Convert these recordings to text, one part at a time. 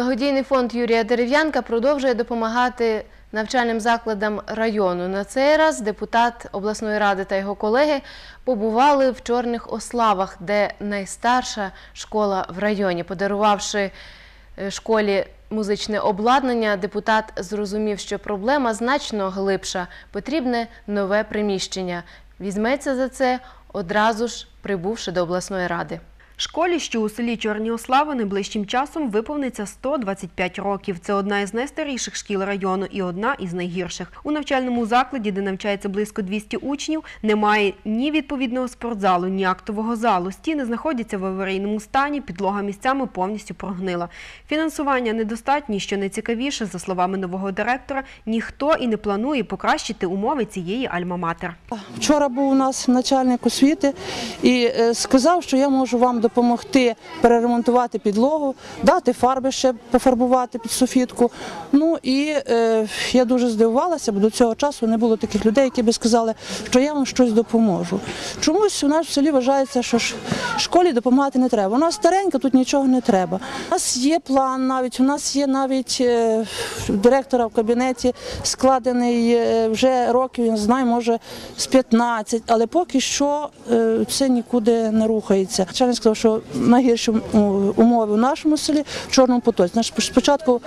Благодійний фонд Юрія Дерев'янка продовжує допомагати навчальним закладам району. На цей раз депутат обласної ради та його колеги побували в Чорних Ославах, де найстарша школа в районі. Подарувавши е, школі музичне обладнання, депутат зрозумів, що проблема значно глибша. Потрібне нове приміщення. Візьметься за це одразу ж прибувши до обласної ради. Школі, що у селі Чорні Ослави, найближчим часом виповниться 125 років. Це одна із найстаріших шкіл району і одна із найгірших. У навчальному закладі, де навчається близько 200 учнів, немає ні відповідного спортзалу, ні актового залу. Стіни знаходяться в аварійному стані, підлога місцями повністю прогнила. Фінансування недостатньо, і, що найцікавіше, за словами нового директора, ніхто і не планує покращити умови цієї альма-матер. Вчора був у нас начальник освіти і е, сказав, що я можу вам допомогти переремонтувати підлогу, дати фарби ще пофарбувати під софітку. Ну і е, я дуже здивувалася, бо до цього часу не було таких людей, які би сказали, що я вам щось допоможу. Чомусь у нас в селі вважається, що школі допомагати не треба. Вона старенька, тут нічого не треба. У нас є план навіть, у нас є навіть е, директора в кабінеті складений е, вже років, я не знаю, може з 15, але поки що е, це нікуди не рухається. Начальник сказав, що найгірші умови в нашому селі в Чорному потоці. Наш спочатку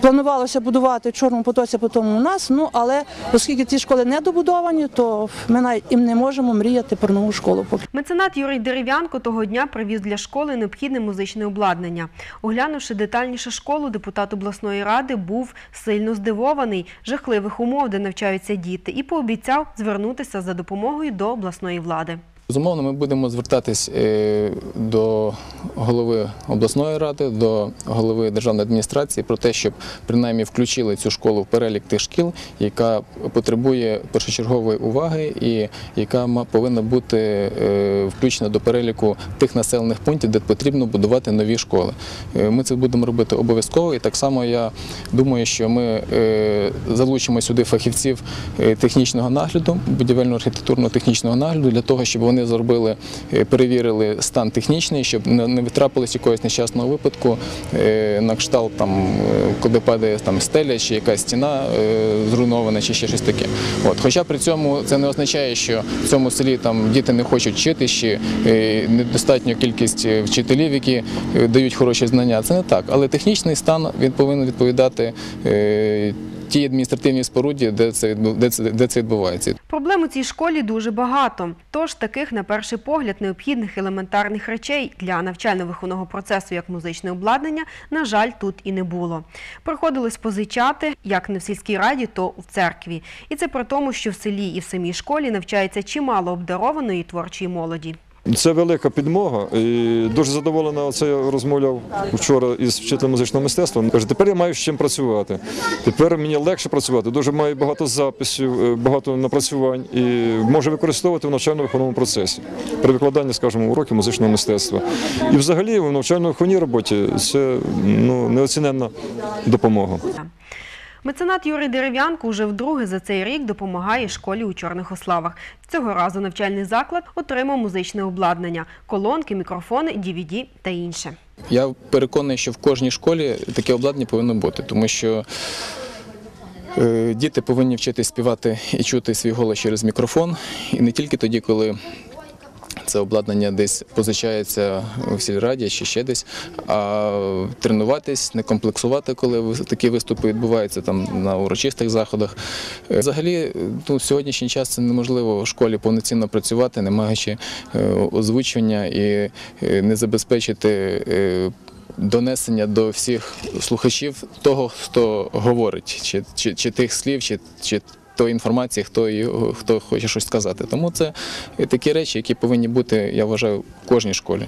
планувалося будувати в Чорному потоці, потім у нас. Ну але оскільки ці школи не добудовані, то ми навіть і не можемо мріяти про нову школу. Меценат Юрій Дерев'янко того дня привіз для школи необхідне музичне обладнання. Оглянувши детальніше школу, депутат обласної ради був сильно здивований жахливих умов, де навчаються діти, і пообіцяв звернутися за допомогою до обласної влади. Безумовно, ми будемо звертатись е, до голови обласної ради, до голови державної адміністрації про те, щоб принаймні включили цю школу в перелік тих шкіл, яка потребує першочергової уваги і яка повинна бути е, включена до переліку тих населених пунктів, де потрібно будувати нові школи. Е, Ми це будемо робити обов'язково, і так само я думаю, що ми залучимо сюди фахівців технічного нагляду, будівельно-архітектурного технічного нагляду для того, щоб вони зробили, е, перевірили стан технічний, щоб не не трапилось якогось нещасного випадку е, на кшталт, там, е, коли падає там стеля чи якась стіна зруйнована, чи ще щось таке. От. Хоча при цьому це не означає, що в цьому селі там діти не хочуть вчити, чи е, недостатня кількість вчителів, які дають хороші знання. Це не так. Але технічний стан він повинен відповідати. Тій адміністративній споруді, де це де це де це відбувається, Проблем у цій школі дуже багато. Тож таких, на перший погляд, необхідних елементарних речей для навчально-виховного процесу, як музичне обладнання, на жаль, тут і не було. Приходилось позичати, як не в сільській раді, то в церкві. І це при тому, що в селі і в самій школі навчається чимало обдарованої творчої молоді. Це велика підмога. І дуже задоволена. Оце я розмовляв вчора із вчителем музичного мистецтва. Каже, тепер я маю з чим працювати. Тепер мені легше працювати. Дуже маю багато записів, е, багато напрацювань і можу використовувати в навчально-виховному процесі при викладанні, скажімо, уроків музичного мистецтва. І взагалі в навчально-виховній роботі це ну, неоціненна допомога. Меценат Юрій Дерев'янко уже вдруге за цей рік допомагає школі у Чорних Ославах. Цього разу навчальний заклад отримав музичне обладнання – колонки, мікрофони, DVD та інше. Я переконаний, що в кожній школі таке обладнання повинно бути, тому що е, діти повинні вчитись співати і чути свій голос через мікрофон. І не тільки тоді, коли це обладнання десь позичається в сільраді чи ще десь, а тренуватись, не комплексувати, коли такі виступи відбуваються там на урочистих заходах. Е, Взагалі, ну, в сьогоднішній час це неможливо в школі повноцінно працювати, не маючи е, озвучування і е, не забезпечити. Донесення до всіх слухачів того, хто говорить, чи, чи, чи тих слів, чи, чи тої інформації, хто, хто хоче щось сказати. Тому це такі речі, які повинні бути, я вважаю, в кожній школі.